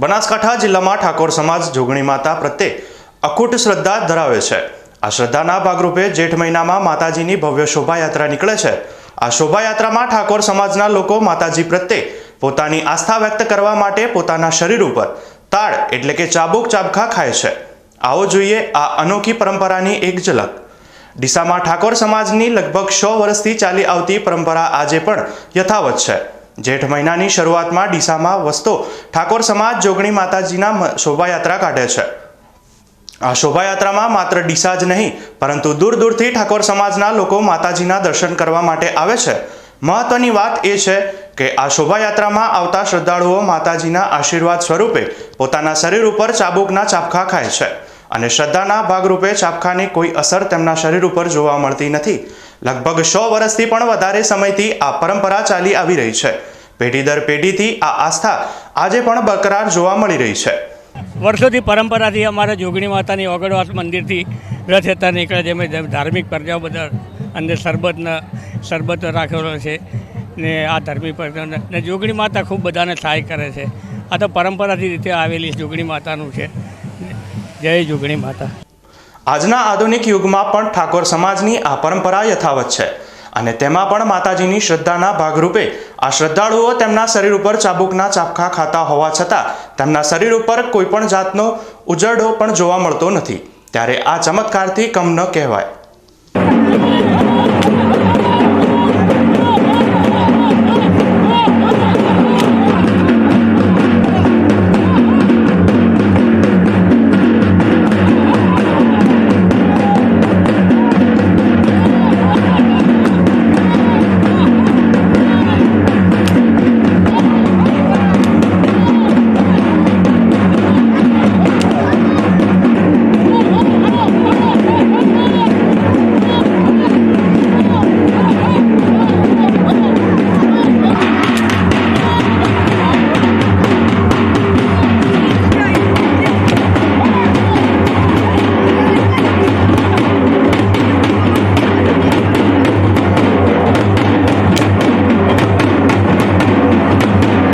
બનાસકાંઠા જિલ્લામાં ઠાકોર સમાજ જોગણી માતા પ્રત્યે અખૂટ શ્રદ્ધા ધરાવે છે. આ શ્રદ્ધાના ભાગરૂપે જેઠ મહિનામાં માતાજીની ભવ્ય શોભાયાત્રા નીકળે છે. આ શોભાયાત્રામાં ઠાકોર સમાજના લોકો માતાજી પ્રત્યે પોતાની આસ્થા વ્યક્ત કરવા માટે પોતાના શરીર ઉપર તાળ એટલે કે ચાબુક ચાબખા ખાય છે. આવો જોઈએ આ અનોખી પરંપરાની એક ઝલક. ડીસામાં ઠાકોર સમાજની લગભગ સો વર્ષથી ચાલી આવતી પરંપરા આજે પણ યથાવત છે. જેઠ મહિનાની શરૂઆતમાં ડીસામાં વસતો ઠાકોર સમાજ જોગણી માતાજીના શોભાયાત્રા કાઢે છે. આ શોભાયાત્રામાં માત્ર ડીસા જ નહીં, પરંતુ દૂર દૂરથી ઠાકોર સમાજના લોકો માતાજીના દર્શન કરવા માટે આવે છે. મહત્વની વાત એ છે કે આ શોભાયાત્રામાં આવતા શ્રદ્ધાળુઓ માતાજીના આશીર્વાદ સ્વરૂપે પોતાના શરીર ઉપર ચાબુકના ચાપખા ખાય છે અને શ્રદ્ધાના ભાગરૂપે ચાપખાની કોઈ અસર તેમના શરીર ઉપર જોવા મળતી નથી. લગભગ સો વર્ષથી પણ વધારે સમયથી આ પરંપરા ચાલી આવી રહી છે. પેઢી દર પેઢીથી આ આસ્થા આજે પણ બરકરાર જોવા મળી રહી છે. વર્ષોથી પરંપરાથી અમારા જોગણી માતાની ઓગણવાસ મંદિરથી રથયાત્રા નીકળે છે. અમે ધાર્મિક પ્રજાઓ બધા અંદર શરબતના શરબત રાખેલો છે ને આ ધાર્મિક પ્રજાઓને. ને જોગણી માતા ખૂબ બધાને સહાય કરે છે. આ તો પરંપરાથી રીતે આવેલી જોગણી માતાનું છે. જય જોગણી માતા. આજના આધુનિક યુગમાં પણ ઠાકોર સમાજની આ પરંપરા યથાવત છે અને તેમાં પણ માતાજીની શ્રદ્ધાના ભાગરૂપે આ શ્રદ્ધાળુઓ તેમના શરીર ઉપર ચાબુકના ચાપખા ખાતા હોવા છતાં તેમના શરીર ઉપર કોઈપણ જાતનો ઉજરડો પણ જોવા મળતો નથી. ત્યારે આ ચમત્કારથી કમ ન કહેવાય.